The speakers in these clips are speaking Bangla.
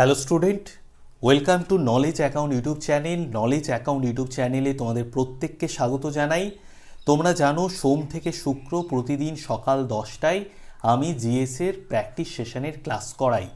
Hello student welcome to knowledge account YouTube channel knowledge account YouTube চ্যানেলে তোমাদের প্রত্যেককে স্বাগত জানাই। তোমরা জানো, সোম থেকে শুক্র প্রতিদিন সকাল দশটায় আমি জিএসের প্র্যাকটিস সেশনের ক্লাস করাই।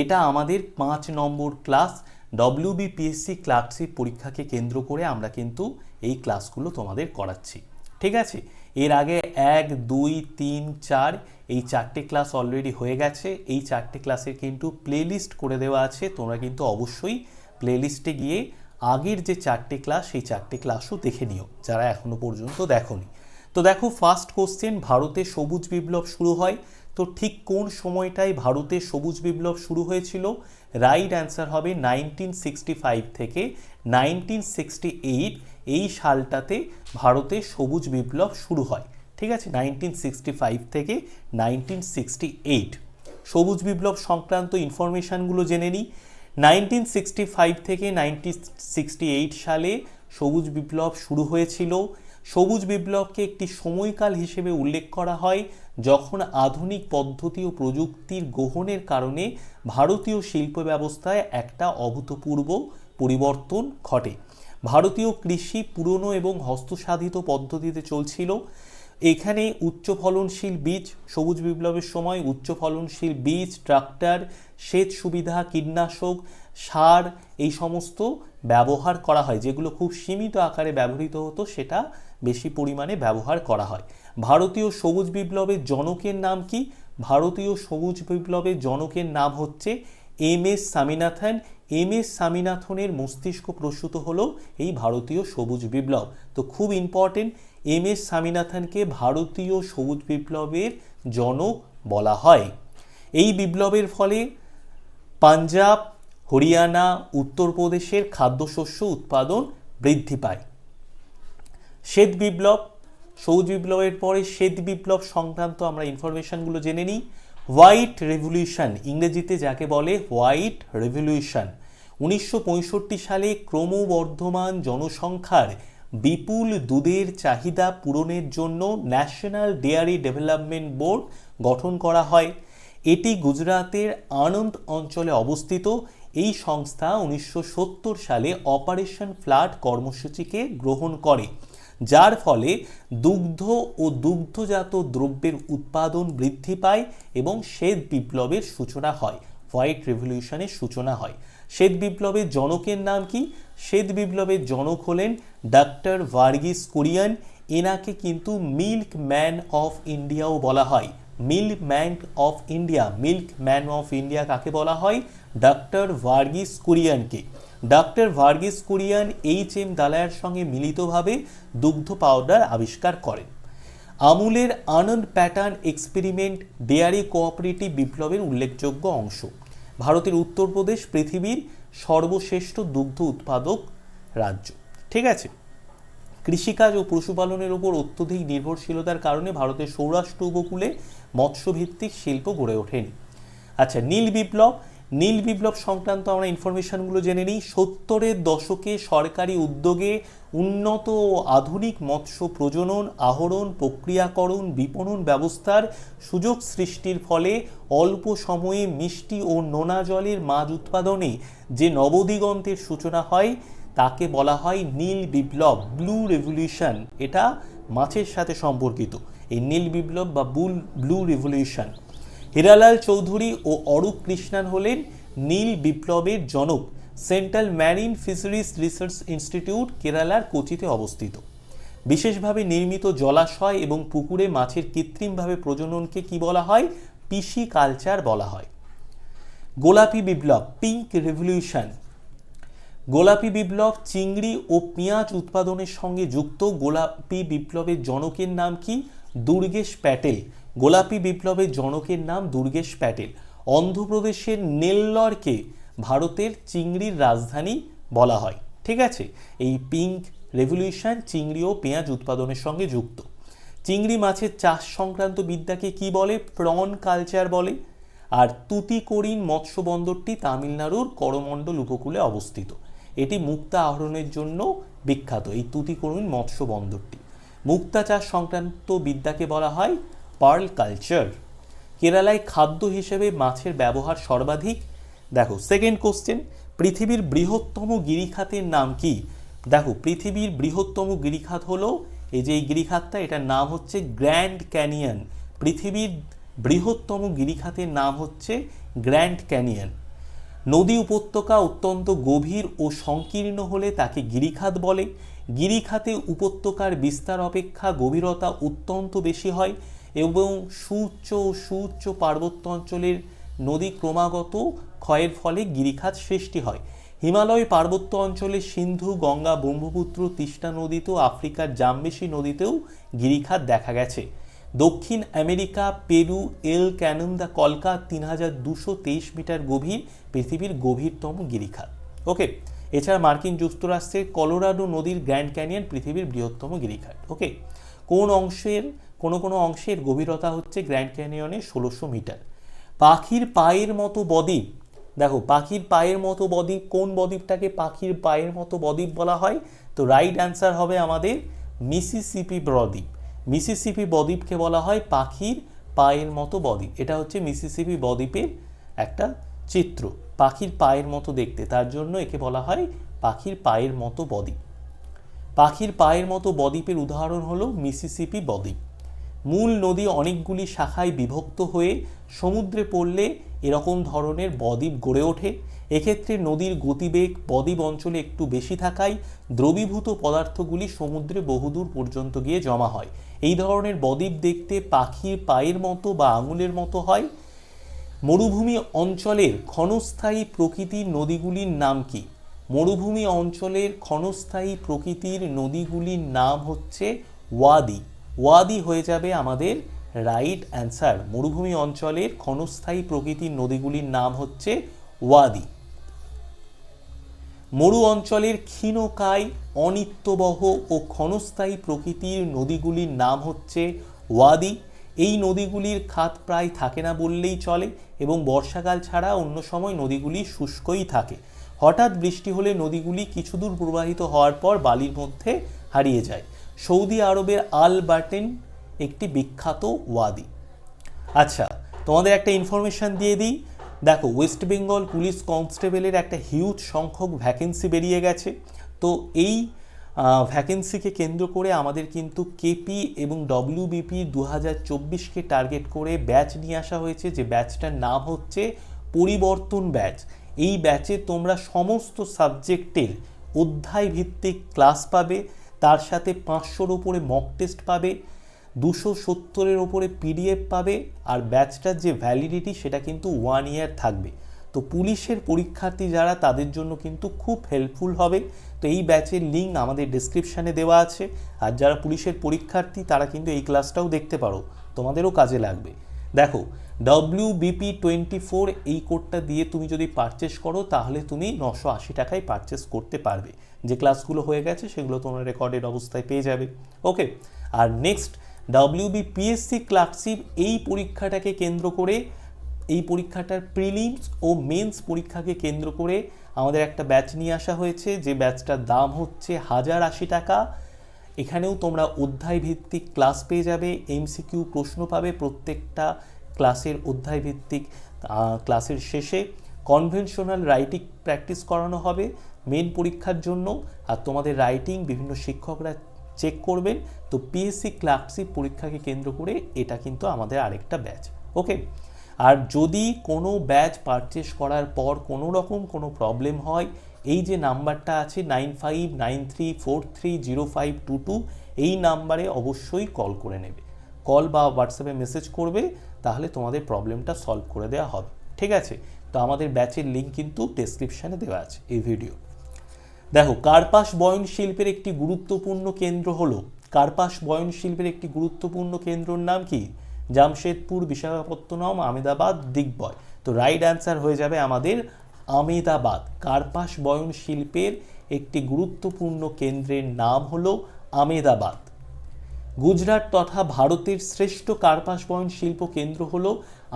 এটা আমাদের পাঁচ নম্বর ক্লাস ডব্লিউবিপিএসসি ক্লার্কশিপ পরীক্ষাকে কেন্দ্র করে আমরা কিন্তু এই ক্লাসগুলো তোমাদের করাচ্ছি। ঠিক আছে? এর আগে এক, দুই, তিন, চার, এই চারটে ক্লাস অলরেডি হয়ে গেছে। এই চারটে ক্লাসের কিন্তু প্লেলিস্ট করে দেওয়া আছে। তোমরা কিন্তু অবশ্যই প্লেলিস্টে গিয়ে আগের যে চারটে ক্লাস সেই চারটে ক্লাসও দেখে নিও, যারা এখনও পর্যন্ত দেখোনি। তো দেখো ফার্স্ট কোশ্চেন ভারতে সবুজ বিপ্লব শুরু হয়। তো ঠিক কোন সময়টায় ভারতে সবুজ বিপ্লব শুরু হয়েছিল? রাইট অ্যান্সার হবে নাইনটিন সিক্সটি ফাইভ থেকে নাইনটিন সিক্সটি এইট এই সালটাতে ভারতে সবুজ বিপ্লব শুরু হয়। ঠিক আছে? নাইনটিন সিক্সটি ফাইভ থেকে নাইনটিন সিক্সটি এইট সবুজ বিপ্লব সংক্রান্ত ইনফরমেশানগুলো জেনে নিই। নাইনটিন সিক্সটি ফাইভ থেকে নাইনটিন সিক্সটি এইট সালে সবুজ বিপ্লব শুরু হয়েছিল। সবুজ বিপ্লবকে একটি সময়কাল হিসেবে উল্লেখ করা হয়, যখন আধুনিক পদ্ধতি ও প্রযুক্তির গ্রহণের কারণে ভারতীয় শিল্প ব্যবস্থায় একটা অভূতপূর্ব পরিবর্তন ঘটে। ভারতীয় কৃষি পুরনো এবং হস্তসাধিত পদ্ধতিতে চলছিল। এখানে উচ্চ ফলনশীল বীজ, সবুজ বিপ্লবের সময় উচ্চ ফলনশীল বীজ, ট্রাক্টর, সেচ সুবিধা, কীটনাশক, সার, এই সমস্ত ব্যবহার করা হয়, যেগুলো খুব সীমিত আকারে ব্যবহৃত হতো, সেটা বেশি পরিমাণে ব্যবহার করা হয়। ভারতীয় সবুজ বিপ্লবের জনকের নাম কি? ভারতীয় সবুজ বিপ্লবের জনকের নাম হচ্ছে M S Swaminathan. M S স্বামীনাথনের মস্তিষ্ক প্রসূত হলো এই ভারতীয় সবুজ বিপ্লব। তো খুব ইম্পর্টেন্ট এম এস স্বামীনাথনকে ভারতীয় সবুজ বিপ্লবের জনক বলা হয়। এই বিপ্লবের ফলে পাঞ্জাব, হরিয়ানা, উত্তরপ্রদেশের খাদ্যশস্য উৎপাদন বৃদ্ধি পায়। শ্বেত বিপ্লব সবুজ বিপ্লবের পরে শ্বেত বিপ্লব সংক্রান্ত আমরা ইনফরমেশনগুলো জেনে নিই। হোয়াইট রেভলিউশন ইংরেজিতে যাকে বলে হোয়াইট রেভলিউশন উনিশশো পঁয়ষট্টি সালে ক্রমবর্ধমান জনসংখ্যার বিপুল দুধের চাহিদা পূরণের জন্য ন্যাশনাল ডেয়ারি ডেভেলপমেন্ট বোর্ড গঠন করা হয়। এটি গুজরাতের আনন্দ অঞ্চলে অবস্থিত। এই সংস্থা উনিশশো সত্তর সালে অপারেশন ফ্লাড কর্মসূচিকে গ্রহণ করে। যার ফলে দুগ্ধ ও দুগ্ধজাত দ্রব্যের উৎপাদন বৃদ্ধি পায় এবং শ্বেত বিপ্লবের সূচনা হয়, হোয়াইট রেভলিউশনের সূচনা হয়। শ্বেত বিপ্লবের জনকের নাম কি? শ্বেত বিপ্লবের জনক হলেন ডাক্তার ভার্গিস কুরিয়ান। এনাকে কিন্তু মিল্ক ম্যান অফ ইন্ডিয়াও বলা হয়। Milk man of India milk man of India কাকে বলা হয়? Doctor Verghese কুরিয়ানকে। Doctor Verghese Kurien H M Dalaya সঙ্গে মিলিতভাবে দুগ্ধ পাউডার আবিষ্কার করেন। আমুলের Anand pattern experiment dairy cooperative বিপ্লবের উল্লেখযোগ্য অংশ। ভারতের উত্তরপ্রদেশ পৃথিবীর সর্বশ্রেষ্ঠ দুগ্ধ উৎপাদক রাজ্য। ঠিক আছে? কৃষিকাজ ও পশুপালনের উপর অত্যধিক নির্ভরশীলতার কারণে ভারতের সৌরাষ্ট্র উপকূলে মৎস্যভিত্তিক শিল্প গড়ে ওঠেনি। আচ্ছা নীল বিপ্লব নীল বিপ্লব সংক্রান্ত আমরা ইনফরমেশনগুলো জেনে নিই। সত্তরের দশকে সরকারি উদ্যোগে উন্নত ও আধুনিক মৎস্য প্রজনন, আহরণ, প্রক্রিয়াকরণ, বিপণন ব্যবস্থার সুযোগ সৃষ্টির ফলে অল্প সময়ে মিষ্টি ও নোনা জলের মাছ উৎপাদনে যে নবদিগন্তের সূচনা হয়, তাকে বলা হয় নীল বিপ্লব, ব্লু রেভলিউশন। এটা মাছের সাথে সম্পর্কিত। এই নীল বিপ্লব বা বুল, ব্লু রেভলিউশন। হীরালাল চৌধুরী ও অরূপ কৃষ্ণান হলেন নীল বিপ্লবের জনক, central marine fisheries research institute, কেরালার কোচিতে অবস্থিত। বিশেষভাবে নির্মিত জলাশয় এবং পুকুরে মাছের কৃত্রিমভাবে প্রজননকে কি বলা হয়? পিসি কালচার বলা হয়। গোলাপি বিপ্লব, পিঙ্ক রেভলিউশন। গোলাপি বিপ্লব, চিংড়ি ও পেঁয়াজ উৎপাদনের সঙ্গে যুক্ত গোলাপি বিপ্লবের জনকের নাম কি? দুর্গেশ প্যাটেল। গোলাপি বিপ্লবের জনকের নাম দুর্গেশ প্যাটেল। অন্ধ্রপ্রদেশের নেল্লরকে ভারতের চিংড়ির রাজধানী বলা হয়। ঠিক আছে? এই পিঙ্ক রেভলিউশন চিংড়ি ও পেঁয়াজ উৎপাদনের সঙ্গে যুক্ত। চিংড়ি মাছের চাষ সংক্রান্ত বিদ্যাকে কি বলে? প্রন কালচার বলে। আর তুতিকোরিন মৎস্য বন্দরটি তামিলনাড়ুর করমণ্ডল উপকূলে অবস্থিত। এটি মুক্তা আহরণের জন্য বিখ্যাত, এই তুতিকোরিন মৎস্য বন্দরটি মুক্তা চাষ সংক্রান্ত বিদ্যাকে বলা হয় পার্ল কালচার, কেরালায় খাদ্য হিসেবে মাছের ব্যবহার সর্বাধিক? দেখো সেকেন্ড কোশ্চেন পৃথিবীর বৃহত্তম গিরিখাতের নাম কি? দেখো, পৃথিবীর বৃহত্তম গিরিখাত হলো, এই যে এই গিরিখাতটা, এটার নাম হচ্ছে গ্র্যান্ড ক্যানিয়ন। পৃথিবীর বৃহত্তম গিরিখাতের নাম হচ্ছে গ্র্যান্ড ক্যানিয়ন। নদী উপত্যকা অত্যন্ত গভীর ও সংকীর্ণ হলে তাকে গিরিখাত বলে। গিরিখাতে উপত্যকার বিস্তার অপেক্ষা গভীরতা অত্যন্ত বেশি হয়। এবং সুউচ্চ ও সুউচ্চ পার্বত্য অঞ্চলের নদী ক্রমাগত ক্ষয়ের ফলে গিরিখাত সৃষ্টি হয়। হিমালয় পার্বত্য অঞ্চলে সিন্ধু, গঙ্গা, ব্রহ্মপুত্র তিস্তা নদীতেও আফ্রিকার জামবেশি নদীতেও গিরিখাত দেখা গেছে। দক্ষিণ আমেরিকা, পেরু, এল ক্যানন্দা কলকা তিন হাজার দুশো তেইশ মিটার গভীর, পৃথিবীর গভীরতম গিরিখাত। ওকে, এছাড়া মার্কিন যুক্তরাষ্ট্রের কলোরাডো নদীর গ্র্যান্ড ক্যানিয়ন পৃথিবীর বৃহত্তম গিরিখাত। ওকে, কোন অংশের কোনো কোনো অংশের গভীরতা হচ্ছে গ্র্যান্ড ক্যানিয়নে ষোলোশো মিটার। পাখির পায়ের মতো বদ্বীপ দেখো পাখির পায়ের মতো বদ্বীপ কোন বদ্বীপটাকে পাখির পায়ের মতো বদ্বীপ বলা হয়? তো রাইট অ্যান্সার হবে আমাদের মিসিসিপি বদ্বীপ মিসিসিপি বদ্বীপকে বলা হয় পাখির পায়ের মতো বদ্বীপ এটা হচ্ছে মিসিসিপি বদ্বীপের একটা চিত্র, পাখির পায়ের মতো দেখতে। তার জন্য একে বলা হয় পাখির পায়ের মতো বদ্বীপ পাখির পায়ের মতো বদ্বীপের উদাহরণ হলো মিসিসিপি বদ্বীপ মূল নদী অনেকগুলি শাখায় বিভক্ত হয়ে সমুদ্রে পড়লে এরকম ধরনের বদ্বীপ গড়ে ওঠে। এক্ষেত্রে নদীর গতিবেগ বদ্বীপ অঞ্চলে একটু বেশি থাকায় দ্রবীভূত পদার্থগুলি সমুদ্রে বহুদূর পর্যন্ত গিয়ে জমা হয়। এই ধরনের বদ্বীপ দেখতে পাখির পায়ের মতো বা আঙুলের মতো হয়। মরুভূমি অঞ্চলের ক্ষণস্থায়ী প্রকৃতির নদীগুলির নাম কি? মরুভূমি অঞ্চলের ক্ষণস্থায়ী প্রকৃতির নদীগুলির নাম হচ্ছে ওয়াদি। ওয়াদি হয়ে যাবে আমাদের রাইট অ্যান্সার। মরুভূমি অঞ্চলের ক্ষণস্থায়ী প্রকৃতির নদীগুলির নাম হচ্ছে ওয়াদি। মরু অঞ্চলের ক্ষীণকায়, অনিত্যবহ ও ক্ষণস্থায়ী প্রকৃতির নদীগুলির নাম হচ্ছে ওয়াদি। এই নদীগুলির খাত প্রায় থাকে না বললেই চলে এবং বর্ষাকাল ছাড়া অন্য সময় নদীগুলি শুষ্কই থাকে। হঠাৎ বৃষ্টি হলে নদীগুলি কিছু দূর প্রবাহিত হওয়ার পর বালির মধ্যে হারিয়ে যায়। সৌদি আরবের আল বাটেন একটি বিখ্যাত ওয়াদি। আচ্ছা তোমাদের একটা ইনফরমেশান দিয়ে দিই। দেখো ওয়েস্ট বেঙ্গল পুলিশ কনস্টেবলের একটা হিউজ সংখ্যক ভ্যাকেন্সি বেরিয়ে গেছে। তো এই ভ্যাকেন্সিকে কেন্দ্র করে আমাদের কিন্তু কেপি এবং ডব্লিউবিপি দু হাজার চব্বিশকে টার্গেট করে ব্যাচ নিয়ে আসা হয়েছে। যে ব্যাচটার নাম হচ্ছে পরিবর্তন ব্যাচ এই ব্যাচে তোমরা সমস্ত সাবজেক্টের অধ্যায় ভিত্তিক ক্লাস পাবে। তার সাথে পাঁচশোর ওপরে মক টেস্ট পাবে, দুশো সত্তরের ওপরে পিডিএফ পাবে, আর ব্যাচটার যে ভ্যালিডিটি সেটা কিন্তু ওয়ান ইয়ার থাকবে। তো পুলিশের পরীক্ষার্থী যারা, তাদের জন্য কিন্তু খুব হেল্পফুল হবে। তো এই ব্যাচের লিঙ্ক আমাদের ডিসক্রিপশানে দেওয়া আছে। আর যারা পুলিশের পরীক্ষার্থী, তারা কিন্তু এই ক্লাসটাও দেখতে পারো। তোমাদেরও কাজে লাগবে। দেখো ডব্লিউ বিপি টোয়েন্টি ফোর এই কোডটা দিয়ে তুমি যদি পারচেস করো, তাহলে তুমি নশো আশি টাকায় পারচেস করতে পারবে। যে ক্লাসগুলো হয়ে গেছে, সেগুলো তোমরা রেকর্ডেড অবস্থায় পেয়ে যাবে। ওকে আর নেক্সট ডাব্লিউবি পিএসসি ক্লার্কশিপ এই পরীক্ষাটাকে কেন্দ্র করে, এই পরীক্ষাটার প্রিলিমস ও মেন্স পরীক্ষাকে কেন্দ্র করে আমাদের একটা ব্যাচ নিয়ে আসা হয়েছে। যে ব্যাচটার দাম হচ্ছে হাজার আশি টাকা। এখানেও তোমরা অধ্যায় ভিত্তিক ক্লাস পেয়ে যাবে এমসিকিউ প্রশ্ন পাবে, প্রত্যেকটা ক্লাসের অধ্যায় ভিত্তিক ক্লাসের শেষে কনভেনশনাল রাইটিং প্র্যাকটিস করানো হবে মেন পরীক্ষার জন্য। আর তোমাদের রাইটিং বিভিন্ন শিক্ষকরা চেক করবেন। তো পিএসসি ক্লার্কশিপ পরীক্ষাকে কেন্দ্র করে এটা কিন্তু আমাদের আরেকটা ব্যাচ ওকে আর যদি কোনো ব্যাচ পারচেস করার পর কোনো রকম কোনো প্রবলেম হয়, এই যে নাম্বারটা আছে nine five nine three four three zero five two two এই নাম্বারে অবশ্যই কল করে নেবে। কল বা হোয়াটসঅ্যাপে মেসেজ করবে, তাহলে তোমাদের প্রবলেমটা সলভ করে দেওয়া হবে। ঠিক আছে? তো আমাদের ব্যাচের লিঙ্ক কিন্তু ডেসক্রিপশানে দেওয়া আছে এই ভিডিও দেখো, কার্পাস বয়ন শিল্পের একটি গুরুত্বপূর্ণ কেন্দ্র হলো, কার্পাস বয়ন শিল্পের একটি গুরুত্বপূর্ণ কেন্দ্রর নাম কি? জামশেদপুর, বিশাখাপত্তনম আমেদাবাদ দিগ্বয়। তো রাইট অ্যান্সার হয়ে যাবে আমাদের আমেদাবাদ কার্পাস বয়ন শিল্পের একটি গুরুত্বপূর্ণ কেন্দ্রের নাম হলো আমেদাবাদ গুজরাট তথা ভারতের শ্রেষ্ঠ কার্পাস বয়ন শিল্প কেন্দ্র হল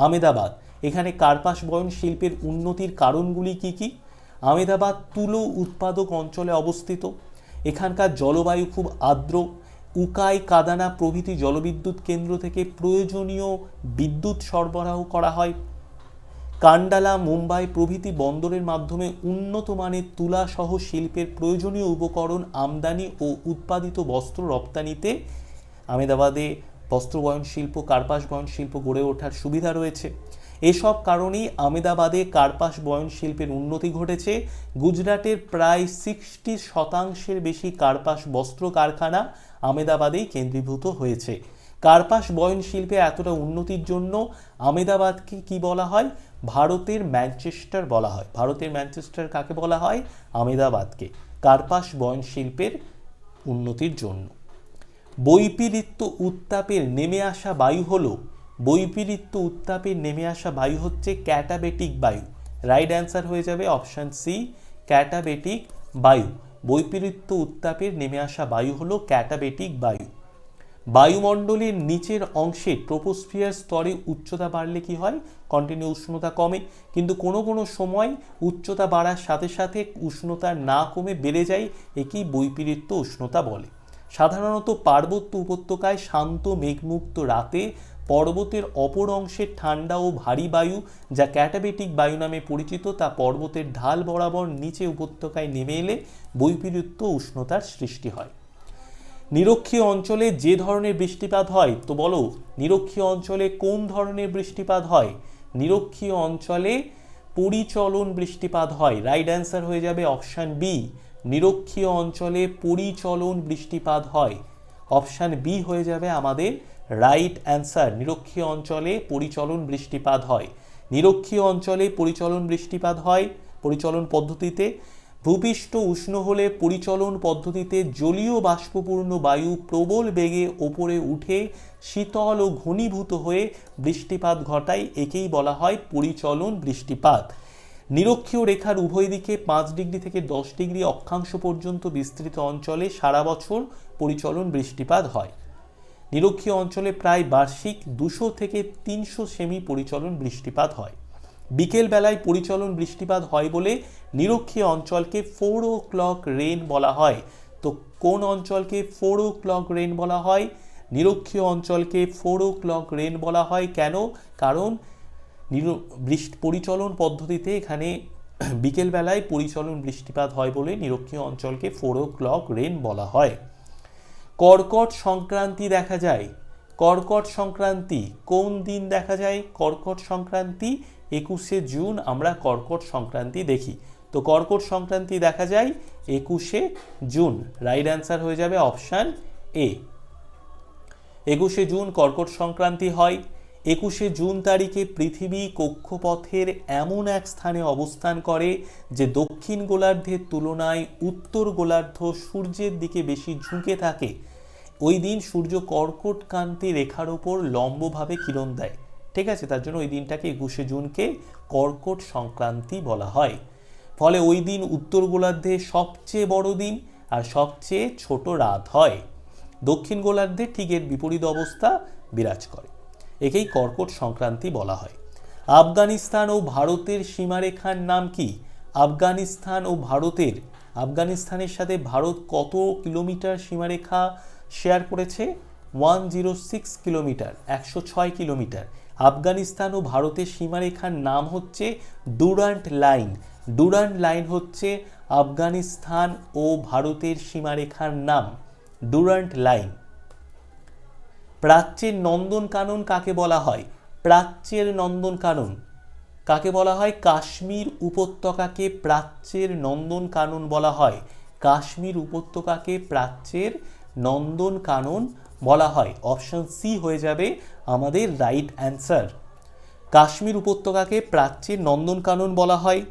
আমেদাবাদ। এখানে কার্পাস বয়ন শিল্পের উন্নতির কারণগুলি কি কি? আমেদাবাদ তুলো উৎপাদক অঞ্চলে অবস্থিত। এখানকার জলবায়ু খুব আর্দ্র। উকাই কাদানা প্রভৃতি জলবিদ্যুৎ কেন্দ্র থেকে প্রয়োজনীয় বিদ্যুৎ সরবরাহ করা হয়। কান্ডালা, মুম্বাই প্রভৃতি বন্দরের মাধ্যমে উন্নত মানের তুলা সহ শিল্পের প্রয়োজনীয় উপকরণ আমদানি ও উৎপাদিত বস্ত্র রপ্তানিতে আমেদাবাদে বস্ত্র বয়ন শিল্প, কার্পাস বয়ন শিল্প গড়ে ওঠার সুবিধা রয়েছে। এসব কারণেই আমেদাবাদে কার্পাস বয়ন শিল্পের উন্নতি ঘটেছে। গুজরাটের প্রায় সিক্সটি শতাংশের বেশি কার্পাস বস্ত্র কারখানা আমেদাবাদেই কেন্দ্রীভূত হয়েছে। কার্পাস বয়ন শিল্পে এতটা উন্নতির জন্য আমেদাবাদকে কি বলা হয়? ভারতের ম্যানচেস্টার বলা হয়। ভারতের ম্যানচেস্টার কাকে বলা হয়? আমেদাবাদকে কার্পাস বয়ন শিল্পের উন্নতির জন্য। বৈপরীত্য উত্তাপের নেমে আসা বায়ু হলো, বৈপরীত্য উত্তাপের নেমে আসা বায়ু হচ্ছে ক্যাটাবেটিক বায়ু। রাইট অ্যান্সার হয়ে যাবে অপশান সি ক্যাটাবেটিক বায়ু। বৈপরীত্য উত্তাপের নেমে আসা বায়ু হলো ক্যাটাবেটিক বায়ু। বায়ুমণ্ডলের নিচের অংশে ট্রোপোস্ফিয়ার স্তরে উচ্চতা বাড়লে কি হয়? কন্টিনিউ উষ্ণতা কমে। কিন্তু কোনো কোনো সময় উচ্চতা বাড়ার সাথে সাথে উষ্ণতা না কমে বেড়ে যায়, একেই বৈপরীত্য উষ্ণতা বলে। সাধারণত পার্বত্য উপত্যকায় শান্ত মেঘমুক্ত রাতে পর্বতের অপর অংশের ঠান্ডা ও ভারী বায়ু, যা ক্যাটাবেটিক বায়ু নামে পরিচিত, তা পর্বতের ঢাল বরাবর নিচে উপত্যকায় নেমে এলে বৈপরীত্য উষ্ণতার সৃষ্টি হয়। নিরক্ষীয় অঞ্চলে যে ধরনের বৃষ্টিপাত হয়, তো বলো, নিরক্ষীয় অঞ্চলে কোন ধরনের বৃষ্টিপাত হয়? নিরক্ষীয় অঞ্চলে পরিচলন বৃষ্টিপাত হয়। রাইট অ্যান্সার হয়ে যাবে অপশান বি নিরক্ষীয় অঞ্চলে পরিচলন বৃষ্টিপাত হয়। অপশান বি হয়ে যাবে আমাদের রাইট অ্যান্সার নিরক্ষীয় অঞ্চলে পরিচলন বৃষ্টিপাত হয়। নিরক্ষীয় অঞ্চলে পরিচলন বৃষ্টিপাত হয় পরিচলন পদ্ধতিতে। ভূপৃষ্ঠ উষ্ণ হলে পরিচলন পদ্ধতিতে জলীয় বাষ্পপূর্ণ বায়ু প্রবল বেগে ওপরে উঠে শীতল ও ঘনীভূত হয়ে বৃষ্টিপাত ঘটায়, একেই বলা হয় পরিচলন বৃষ্টিপাত। নিরক্ষীয় রেখার উভয় দিকে পাঁচ ডিগ্রি থেকে দশ ডিগ্রি অক্ষাংশ পর্যন্ত বিস্তৃত অঞ্চলে সারা বছর পরিচলন বৃষ্টিপাত হয়। নিরক্ষীয় অঞ্চলে প্রায় বার্ষিক দুশো থেকে তিনশো সেমি পরিচলন বৃষ্টিপাত হয়। বিকেল বেলায় পরিচলন বৃষ্টিপাত হয় বলে নিরক্ষীয় অঞ্চলকে ফোর ও ক্লক রেন বলা হয়। তো কোন অঞ্চলকে ফোর ও ক্লক রেন বলা হয়? নিরক্ষীয় অঞ্চলকে ফোর ও ক্লক রেন বলা হয় কেন? কারণ বৃষ্টি পরিচলন পদ্ধতিতে এখানে বিকেল বেলায় পরিচলন বৃষ্টিপাত হয় বলে নিরক্ষীয় অঞ্চলকে ফোর ও ক্লক রেন বলা হয়। কর্কট সংক্রান্তি দেখা যায়। কর্কট সংক্রান্তি কোন দিন দেখা যায়? কর্কট সংক্রান্তি একুশে জুন আমরা কর্কট সংক্রান্তি দেখি। তো কর্কট সংক্রান্তি দেখা যায় একুশে জুন। রাইট অ্যান্সার হয়ে যাবে অপশান এ। একুশে জুন কর্কট সংক্রান্তি হয়। একুশে জুন তারিখে পৃথিবী কক্ষপথের এমন এক স্থানে অবস্থান করে যে দক্ষিণ গোলার্ধের তুলনায় উত্তর গোলার্ধ সূর্যের দিকে বেশি ঝুঁকে থাকে। ওই দিন সূর্য কর্কট কান্তি রেখার ওপর লম্বভাবে কিরণ দেয়। ঠিক আছে, তার জন্য ওই দিনটাকে একুশে জুনকে কর্কট সংক্রান্তি বলা হয়। ফলে ওই দিন উত্তর গোলার্ধে সবচেয়ে বড় দিন আর সবচেয়ে ছোট রাত হয়। দক্ষিণ গোলার্ধে ঠিক এর বিপরীত অবস্থা বিরাজ করে। একেই কর্কট সংক্রান্তি বলা হয়। আফগানিস্তান ও ভারতের সীমারেখার নাম কি? আফগানিস্তান ও ভারতের, আফগানিস্তানের সাথে ভারত কত কিলোমিটার সীমারেখা শেয়ার করেছে? ওয়ান জিরো সিক্স কিলোমিটার, একশো ছয় কিলোমিটার। আফগানিস্তান ও ভারতের সীমারেখার নাম হচ্ছে ডুরান্ট লাইন ডুরান্ট লাইন হচ্ছে আফগানিস্তান ও ভারতের সীমারেখার নাম। ডুরান্ট লাইন প্রাচ্যের নন্দন নন্দনকানন কাকে বলা হয়? প্রাচ্যের নন্দন নন্দনকানন কাকে বলা হয়? কাশ্মীর উপত্যকাকে প্রাচ্যের নন্দন নন্দনকানন বলা হয়। কাশ্মীর উপত্যকাকে প্রাচ্যের নন্দন নন্দনকানন বলা হয়। অপশন সি হয়ে যাবে আমাদের রাইট অ্যান্সার কাশ্মীর উপত্যকাকে প্রাচ্যের নন্দন নন্দনকানন বলা হয়।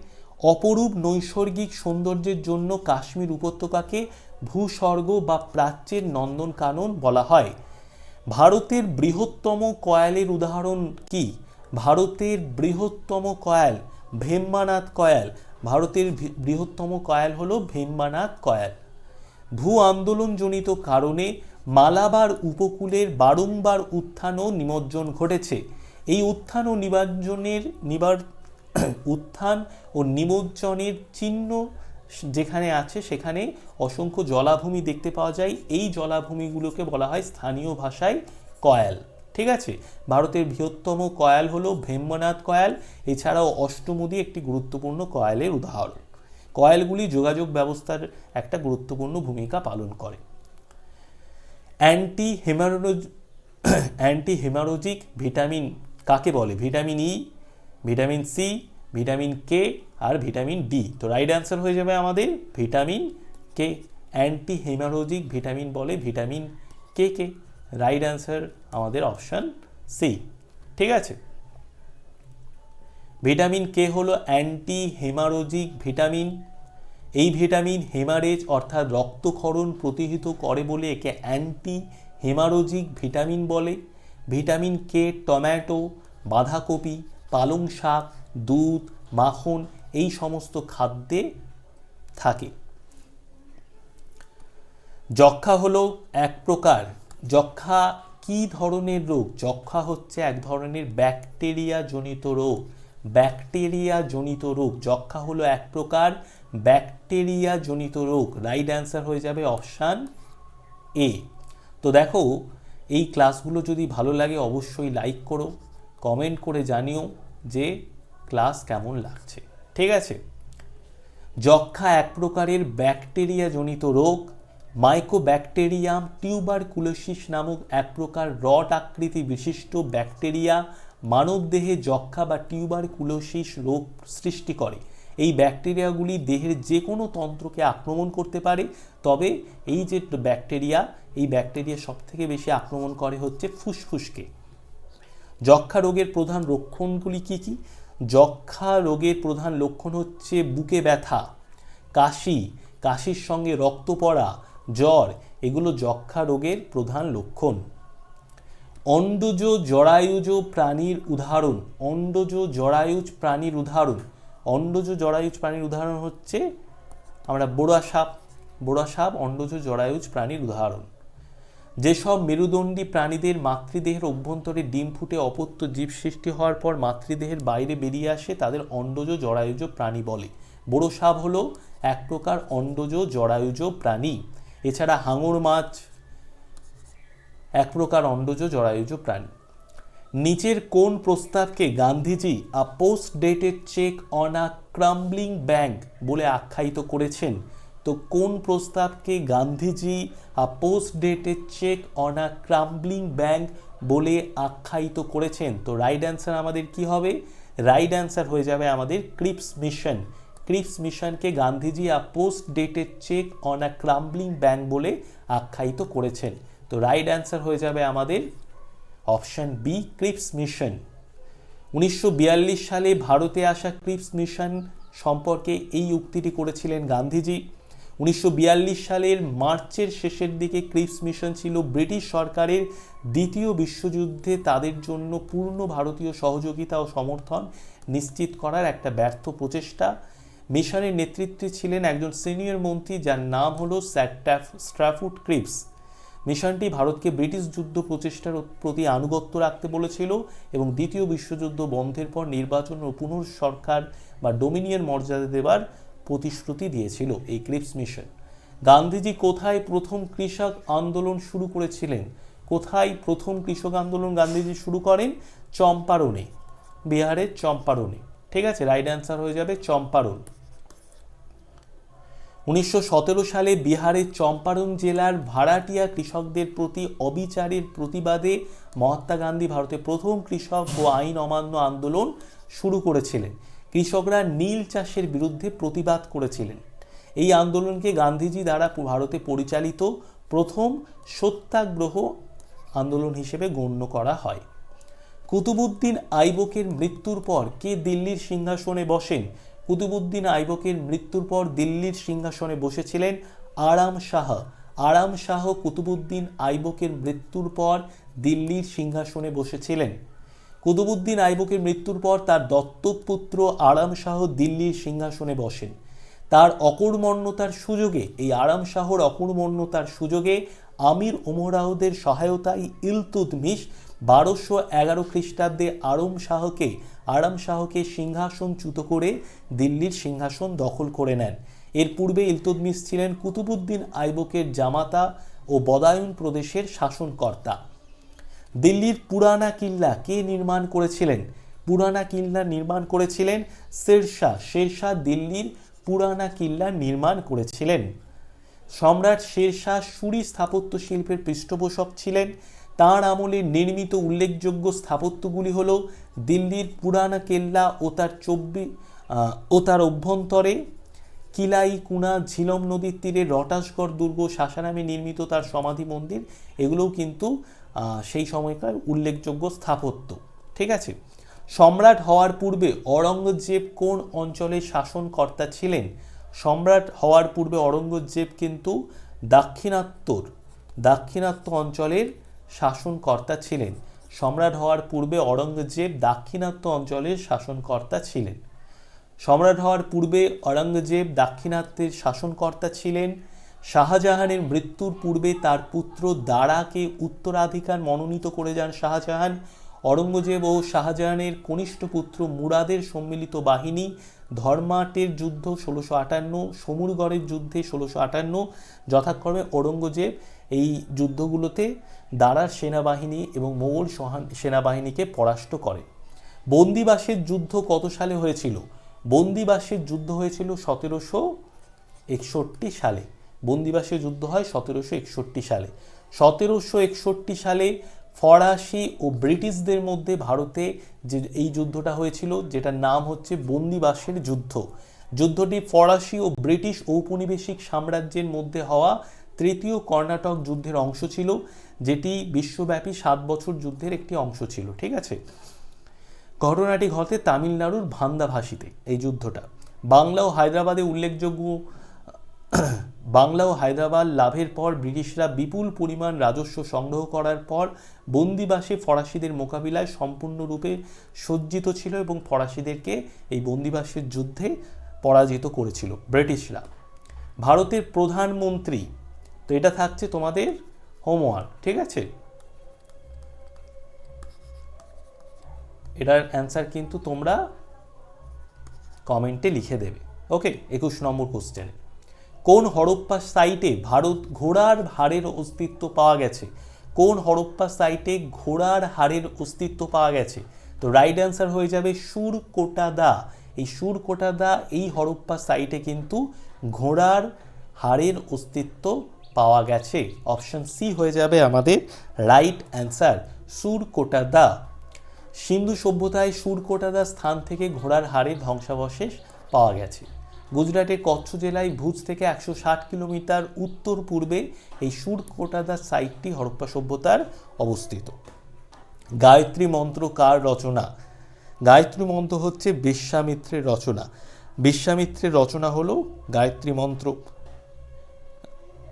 অপরূপ নৈসর্গিক সৌন্দর্যের জন্য কাশ্মীর উপত্যকাকে ভূস্বর্গ বা প্রাচ্যের নন্দন নন্দনকানন বলা হয়। ভারতের বৃহত্তম কয়ালের উদাহরণ কি? ভারতের বৃহত্তম কয়াল ভেম্বানাথ কয়াল। ভারতের বৃহত্তম কয়াল হলো ভেম্বানাথ কয়াল। ভূ আন্দোলনজনিত কারণে মালাবার উপকূলের বারংবার উত্থান ও নিমজ্জন ঘটেছে। এই উত্থান ও নিবার্জনের, নিবার, উত্থান ও নিমজ্জনের চিহ্ন যেখানে আছে সেখানে অসংখ্য জলাভূমি দেখতে পাওয়া যায়। এই জলাভূমিগুলোকে বলা হয় স্থানীয় ভাষায় কয়াল। ঠিক আছে? ভারতের বৃহত্তম কয়াল হলো ভেম্বনাথ কয়াল। এছাড়াও অষ্টমুদি একটি গুরুত্বপূর্ণ কয়ালের উদাহরণ। কয়েলগুলি যোগাযোগ ব্যবস্থার একটা গুরুত্বপূর্ণ ভূমিকা পালন করে। Anti haemorrhage anti haemorrhagic vitamin কাকে বলে? Vitamin E, vitamin C vitamin K আর ভিটামিন ডি তো রাইট অ্যান্সার হয়ে যাবে আমাদের vitamin K anti haemorrhagic vitamin বলে ভিটামিন কে কে রাইট অ্যান্সার আমাদের অপশান সি ঠিক আছে? ভিটামিন কে হলো অ্যান্টি হেমারোজিক ভিটামিন এই ভিটামিন হেমারেজ অর্থাৎ রক্তক্ষরণ প্রতিহিত করে বলে একে অ্যান্টি হেমারোজিক ভিটামিন বলে। ভিটামিন কে টমেটো বাঁধাকপি, পালং শাক দুধ, মাখন এই সমস্ত খাদ্যে থাকে। যক্ষা হলো এক প্রকার। যক্ষা কি ধরনের রোগ? যক্ষা হচ্ছে এক ধরনের ব্যাকটেরিয়া জনিত রোগ। ব্যাকটেরিয়া জনিত রোগ। যক্ষা হলো এক প্রকার ব্যাকটেরিয়া জনিত রোগ। রাইট অ্যান্সার হয়ে যাবে অপশান এ। তো দেখো, এই ক্লাসগুলো যদি ভালো লাগে অবশ্যই লাইক করো, কমেন্ট করে জানিও যে ক্লাস কেমন লাগছে? ঠিক আছে? যক্ষা এক প্রকারের ব্যাকটেরিয়া জনিত রোগ। মাইকোব্যাকটেরিয়াম টিউবারকুলোসিস নামক এক প্রকার রড আকৃতি বিশিষ্ট ব্যাকটেরিয়া মানবদেহে যক্ষা বা টিউবারকুলোসিস রোগ সৃষ্টি করে। এই ব্যাকটেরিয়াগুলি দেহের যে কোনো তন্ত্রকে আক্রমণ করতে পারে। তবে এই যে ব্যাকটেরিয়া, এই ব্যাকটেরিয়া সবথেকে বেশি আক্রমণ করে হচ্ছে ফুসফুসকে। যক্ষা রোগের প্রধান লক্ষণগুলি কি কি? যক্ষা রোগের প্রধান লক্ষণ হচ্ছে বুকে ব্যথা, কাশি, কাশির সঙ্গে রক্ত পড়া, জ্বর, এগুলো যক্ষা রোগের প্রধান লক্ষণ। অন্ডজ জরায়ুজ প্রাণীর উদাহরণ, অন্ডজ জরায়ুজ প্রাণীর উদাহরণ। অন্ডজ জরায়ুজ প্রাণীর উদাহরণ হচ্ছে আমরা বোড়া সাপ বোড়া সাপ অন্ডজ জরায়ুজ প্রাণীর উদাহরণ। যেসব মেরুদণ্ডী প্রাণীদের মাতৃদেহের অভ্যন্তরে ডিম ফুটে অপত্য জীব সৃষ্টি হওয়ার পর মাতৃদেহের বাইরে বেরিয়ে আসে, তাদের অন্ডজ জরায়ুজ প্রাণী বলে। বড় সাপ হলো এক প্রকার অন্ডজ জরায়ুজ প্রাণী। এছাড়া হাঙর মাছ এক প্রকার অন্ডজ জরায়ুজ প্রাণী। নিচের কোন প্রস্তাবকে Gandhiji a post dated cheque on a crumbling bank বলে আখ্যায়িত করেছেন? তো কোন প্রস্তাবকে Gandhiji post dated cheque on a crumbling bank বলে আখ্যায়িত করেছেন? তো রাইট অ্যান্সার আমাদের কি হবে? রাইট অ্যান্সার হয়ে যাবে আমাদের Cripps mission Cripps মিশনকে Gandhiji a post dated cheque on a crumbling bank বলে আখ্যায়িত করেছেন। তো রাইট অ্যান্সার হয়ে যাবে আমাদের অপশন বি ক্রিপস মিশন উনিশশো বিয়াল্লিশ সালে ভারতে আসা ক্রিপস মিশন সম্পর্কে এই উক্তিটি করেছিলেন গান্ধীজি। উনিশশো বিয়াল্লিশ সালের মার্চের শেষের দিকে ক্রিপস মিশন ছিল ব্রিটিশ সরকারের দ্বিতীয় বিশ্বযুদ্ধে তাদের জন্য পূর্ণ ভারতীয় সহযোগিতা ও সমর্থন নিশ্চিত করার একটা ব্যর্থ প্রচেষ্টা। মিশনের নেতৃত্বে ছিলেন একজন সিনিয়র মন্ত্রী যার নাম হলো স্ট্রাফুড ক্রিপস। মিশনটি ভারতকে ব্রিটিশ যুদ্ধ প্রচেষ্টার প্রতি আনুগত্য রাখতে বলেছিল এবং দ্বিতীয় বিশ্বযুদ্ধ বন্ধের পর নির্বাচন ও পুনঃসরকার বা ডোমিনিয়ন মর্যাদা দেবার প্রতিশ্রুতি দিয়েছিল এই ক্রিপস মিশন। গান্ধীজি কোথায় প্রথম কৃষক আন্দোলন শুরু করেছিলেন? কোথায় প্রথম কৃষক আন্দোলন গান্ধীজি শুরু করেন? চম্পারণে। বিহারের চম্পারণে। ঠিক আছে রাইট অ্যান্সার হয়ে যাবে চম্পারণ। উনিশশো সতেরো সালে বিহারের চম্পারণ জেলার ভাড়াটিয়া কৃষকদের প্রতি অবিচারের প্রতিবাদে মহাত্মা গান্ধী ভারতের প্রথম কৃষক ও আইন অমান্য আন্দোলন শুরু করেছিলেন। কৃষকরা নীল চাষের বিরুদ্ধে প্রতিবাদ করেছিলেন। এই আন্দোলনকে গান্ধীজি দ্বারা ভারতে পরিচালিত প্রথম সত্যাগ্রহ আন্দোলন হিসেবে গণ্য করা হয়। কুতুবুদ্দিন আইবকের মৃত্যুর পর কে দিল্লির সিংহাসনে বসেন? কুতুবুদ্দিন আইবকের মৃত্যুর পর দিল্লির সিংহাসনে বসেছিলেন আরাম শাহ। আরাম শাহ কুতুবুদ্দিন আইবকের মৃত্যুর পর দিল্লির সিংহাসনে বসেছিলেন। কুতুবুদ্দিন আইবকের মৃত্যুর পর তার দত্তক পুত্র আরাম শাহ দিল্লির সিংহাসনে বসেন। তার অকর্মণ্যতার সুযোগে, এই আরাম শাহর অকর্মণ্যতার সুযোগে আমির ওমরাহদের সহায়তায় ইলতুতমিশ বারোশো এগারো খ্রিস্টাব্দে আরম শাহকে আরাম শাহকে সিংহাসনচ্যুত করে দিল্লির সিংহাসন দখল করে নেন। এর পূর্বে ইলতুতমিশ ছিলেন কুতুবুদ্দিন আইবকের জামাতা ও বদায়ুন প্রদেশের শাসনকর্তা। দিল্লির পুরানা কিল্লা কে নির্মাণ করেছিলেন? পুরানা কিল্লা নির্মাণ করেছিলেন শেরশাহ। শেরশাহ দিল্লির পুরানা কিল্লা নির্মাণ করেছিলেন। সম্রাট শেরশাহ সুরি স্থাপত্য শিল্পের পৃষ্ঠপোষক ছিলেন। তাঁর আমলে নির্মিত উল্লেখযোগ্য স্থাপত্যগুলি হল দিল্লির পুরানা কেল্লা ও তার চব্বিশ ও তার অভ্যন্তরে কিলাই কুনা ঝিলম নদীর তীরে রটাসগড় দুর্গ শাসানামে নির্মিত তার সমাধি মন্দির। এগুলোও কিন্তু সেই সময়কার উল্লেখযোগ্য স্থাপত্য। ঠিক আছে? সম্রাট হওয়ার পূর্বে অরঙ্গজেব কোন অঞ্চলের শাসনকর্তা ছিলেন? সম্রাট হওয়ার পূর্বে অরঙ্গজেব কিন্তু দাক্ষিণাত্যর, দাক্ষিণাত্য অঞ্চলের শাসনকর্তা ছিলেন। সম্রাট হওয়ার পূর্বে অরঙ্গজেব দাক্ষিণাত্য অঞ্চলের শাসনকর্তা ছিলেন। সম্রাট হওয়ার পূর্বে অরঙ্গজেব দাক্ষিণাত্যের শাসনকর্তা ছিলেন। শাহজাহানের মৃত্যুর পূর্বে তার পুত্র দারাকে উত্তরাধিকার মনোনীত করে যান শাহজাহান। অরঙ্গজেব ও শাহজাহানের কনিষ্ঠ পুত্র মুরাদের সম্মিলিত বাহিনী ধর্মাটের যুদ্ধ ষোলোশো আটান্ন, সমুরগড়ের যুদ্ধে ষোলোশো আটান্ন, যথাক্রমে ঔরঙ্গজেব এই যুদ্ধগুলোতে দারার সেনাবাহিনী এবং মোগল সেনাবাহিনীকে পরাস্ত করে। বন্দিবাসের যুদ্ধ কত সালে হয়েছিল? বন্দিবাসের যুদ্ধ হয়েছিল সতেরোশো একষট্টি সালে। বন্দিবাসের যুদ্ধ হয় সতেরোশো একষট্টি সালে। সতেরোশো একষট্টি সালে ফরাসি ও ব্রিটিশদের মধ্যে ভারতে যে, এই যুদ্ধটা হয়েছিল, যেটার নাম হচ্ছে বন্দিবাসের যুদ্ধ। যুদ্ধটি ফরাসি ও ব্রিটিশ ঔপনিবেশিক সাম্রাজ্যের মধ্যে হওয়া তৃতীয় কর্ণাটক যুদ্ধের অংশ ছিল, যেটি বিশ্বব্যাপী সাত বছর যুদ্ধের একটি অংশ ছিল, ঠিক আছে? ঘটনাটি ঘটে তামিলনাড়ুর ভান্দাভাসিতে, এই যুদ্ধটা। বাংলা ও হায়দ্রাবাদে উল্লেখযোগ্য বাংলা ও হায়দ্রাবাদ লাভের পর ব্রিটিশরা বিপুল পরিমাণ রাজস্ব সংগ্রহ করার পর বন্দিবাসে ফরাসিদের মোকাবিলায় সম্পূর্ণরূপে সজ্জিত ছিল এবং ফরাসিদেরকে এই বন্দিবাসের যুদ্ধে পরাজিত করেছিল ব্রিটিশরা। ভারতের প্রধানমন্ত্রী, তো এটা থাকছে তোমাদের হোমওয়ার্ক ঠিক আছে? এটার অ্যান্সার কিন্তু তোমরা কমেন্টে লিখে দেবে। ওকে একুশ নম্বর কোশ্চেনে কোন হরপ্পা সাইটে ভারত ঘোড়ার হাড়ের অস্তিত্ব পাওয়া গেছে? কোন হরপ্পা সাইটে ঘোড়ার হাড়ের অস্তিত্ব পাওয়া গেছে? তো রাইট অ্যান্সার হয়ে যাবে সুর সুরকোটাদা এই সুরকোটাদা এই হরপ্পা সাইটে কিন্তু ঘোড়ার হাড়ের অস্তিত্ব পাওয়া গেছে। অপশন সি হয়ে যাবে আমাদের রাইট অ্যান্সার সুরকোটাদা সিন্ধু সভ্যতায় সুরকোটাদা স্থান থেকে ঘোড়ার হাড়ের ধ্বংসাবশেষ পাওয়া গেছে। গুজরাটের কচ্ছ জেলায় ভুজ থেকে একশো ষাট কিলোমিটার উত্তর পূর্বে এই সুরকোটাদা সাইটটি হরপ্পা সভ্যতার অবস্থিত। গায়ত্রী মন্ত্র কার রচনা? গায়ত্রী মন্ত্র হচ্ছে বিশ্বামিত্রের রচনা। বিশ্বামিত্রের রচনা হলো গায়ত্রী মন্ত্র।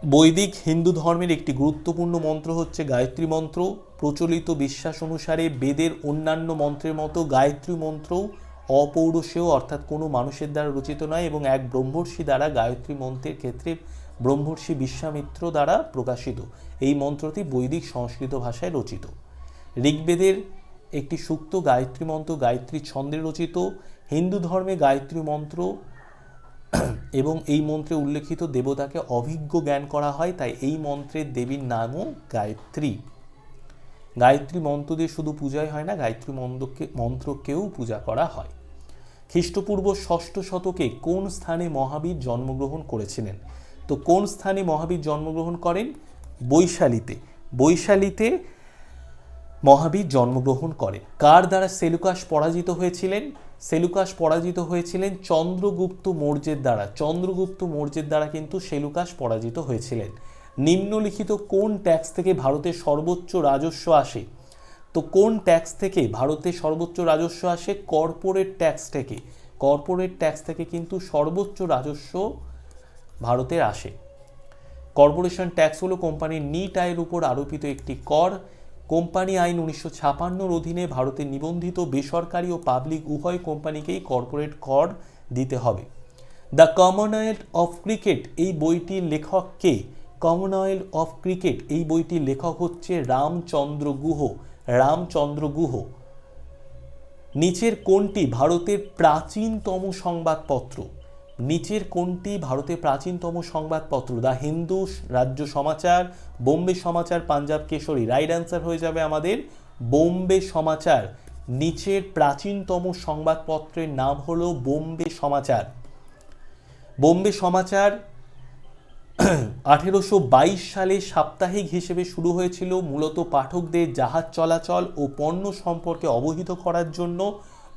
বৈদিক হিন্দু ধর্মের একটি গুরুত্বপূর্ণ মন্ত্র হচ্ছে গায়ত্রী মন্ত্র। প্রচলিত বিশ্বাস অনুসারে বেদের অন্যান্য মন্ত্রের মতো গায়ত্রী মন্ত্রও অপৌরুষেয় অর্থাৎ কোনো মানুষের দ্বারা রচিত নয় এবং এক ব্রহ্মর্ষি দ্বারা গায়ত্রী মন্ত্রের ক্ষেত্রে ব্রহ্মর্ষি বিশ্বামিত্র দ্বারা প্রকাশিত। এই মন্ত্রটি বৈদিক সংস্কৃত ভাষায় রচিত। ঋগ্বেদের একটি সুক্ত গায়ত্রী মন্ত্র গায়ত্রী ছন্দে রচিত। হিন্দু ধর্মে গায়ত্রী মন্ত্র এবং এই মন্ত্রে উল্লেখিত দেবতাকে অভিজ্ঞ জ্ঞান করা হয়, তাই এই মন্ত্রের দেবীর নামও গায়ত্রী। গায়ত্রী মন্ত্র দিয়ে শুধু পূজাই হয় না, গায়ত্রী মন্ত্রকে মন্ত্রকেও পূজা করা হয়। খ্রিস্টপূর্ব ষষ্ঠ শতকে কোন স্থানে মহাবীর জন্মগ্রহণ করেছিলেন? তো কোন স্থানে মহাবীর জন্মগ্রহণ করেন? বৈশালীতে। বৈশালীতে মহাবীর জন্মগ্রহণ করেন। কার দ্বারা সেলুকাস পরাজিত হয়েছিলেন? সেলুকাস পরাজিত হয়েছিলেন চন্দ্রগুপ্ত মৌর্যের দ্বারা। চন্দ্রগুপ্ত মৌর্যের দ্বারা কিন্তু সেলুকাস পরাজিত হয়েছিলেন। নিম্নলিখিত কোন ট্যাক্স থেকে ভারতের সর্বোচ্চ রাজস্ব আসে? তো কোন ট্যাক্স থেকে ভারতে সর্বোচ্চ রাজস্ব আসে? কর্পোরেট ট্যাক্স থেকে। কর্পোরেট ট্যাক্স থেকে কিন্তু সর্বোচ্চ রাজস্ব ভারতের আসে। কর্পোরেশন ট্যাক্স হলো কোম্পানির নিট আয়ের উপর আরোপিত একটি কর। কোম্পানি আইন উনিশশো ছাপান্নর অধীনে ভারতে নিবন্ধিত বেসরকারি ও পাবলিক উভয় কোম্পানিকেই কর্পোরেট কর দিতে হবে। দ্য কমনওয়েলথ অফ ক্রিকেট, এই বইটির লেখক কে? কমনওয়েলথ অফ ক্রিকেট, এই বইটির লেখক হচ্ছে রামচন্দ্র গুহ। রামচন্দ্র গুহ। নিচের কোনটি ভারতের প্রাচীনতম সংবাদপত্র। নিচের কোনটি ভারতের প্রাচীনতম সংবাদপত্র। The Hindu Rajya Samachar, Bombay Samachar, Punjab Kesari. Right answer হয়ে যাবে আমাদের বোম্বে সমাচার। নিচের প্রাচীনতম সংবাদপত্রের নাম হলো বোম্বে সমাচার। বোম্বে সমাচার আঠেরোশো বাইশ সালে সাপ্তাহিক হিসেবে শুরু হয়েছিল মূলত পাঠকদের জাহাজ চলাচল ও পণ্য সম্পর্কে অবহিত করার জন্য।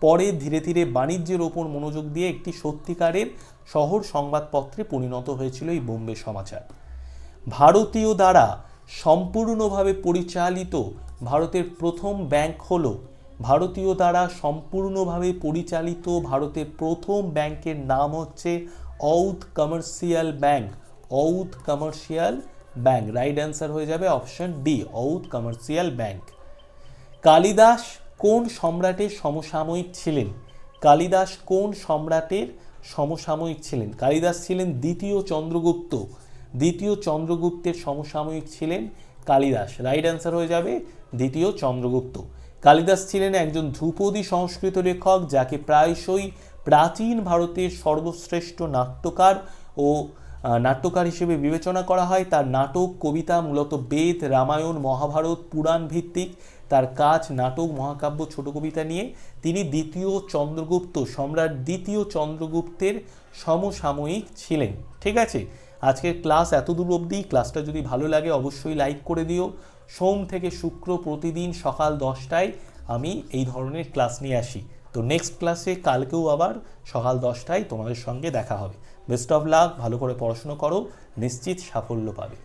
পরে ধীরে ধীরে বাণিজ্যের ওপর মনোযোগ দিয়ে একটি সত্যিকারের শহর সংবাদপত্রে পরিণত হয়েছিল এই বোম্বে সমাচার। ভারতীয় দ্বারা সম্পূর্ণভাবে পরিচালিত ভারতের প্রথম ব্যাংক হল, ভারতীয় দ্বারা সম্পূর্ণভাবে পরিচালিত ভারতের প্রথম ব্যাংকের নাম হচ্ছে Oudh commercial bank. Oudh commercial bank right answer হয়ে যাবে option D Oudh commercial bank Kalidas কোন সম্রাটের সমসাময়িক ছিলেন? কালিদাস কোন সম্রাটের সমসাময়িক ছিলেন? কালিদাস ছিলেন দ্বিতীয় চন্দ্রগুপ্ত। দ্বিতীয় চন্দ্রগুপ্তের সমসাময়িক ছিলেন কালিদাস। রাইট অ্যান্সার হয়ে যাবে দ্বিতীয় চন্দ্রগুপ্ত। কালিদাস ছিলেন একজন ধ্রুপদী সংস্কৃত লেখক, যাকে প্রায়শই প্রাচীন ভারতের সর্বশ্রেষ্ঠ নাট্যকার ও নাট্যকার হিসেবে বিবেচনা করা হয়। তার নাটক, কবিতা, মূলত বেদ, রামায়ণ, মহাভারত, পুরাণ ভিত্তিক। তার কাজ, নাটক, মহাকাব্য, ছোট কবিতা নিয়ে। তিনি দ্বিতীয় চন্দ্রগুপ্ত, সম্রাট দ্বিতীয় চন্দ্রগুপ্তের সমসাময়িক ছিলেন। ঠিক আছে? আজকের ক্লাস এত দূর অবধি। ক্লাসটা যদি ভালো লাগে, অবশ্যই লাইক করে দিও। সোম থেকে শুক্র প্রতিদিন সকাল দশটায় আমি এই ধরনের ক্লাস নিয়ে আসি। তো নেক্সট ক্লাসে কালকেও আবার সকাল দশটায় তোমাদের সঙ্গে দেখা হবে। বেস্ট অফ লাক ভালো করে পড়াশুনো করো নিশ্চিত সাফল্য পাবে।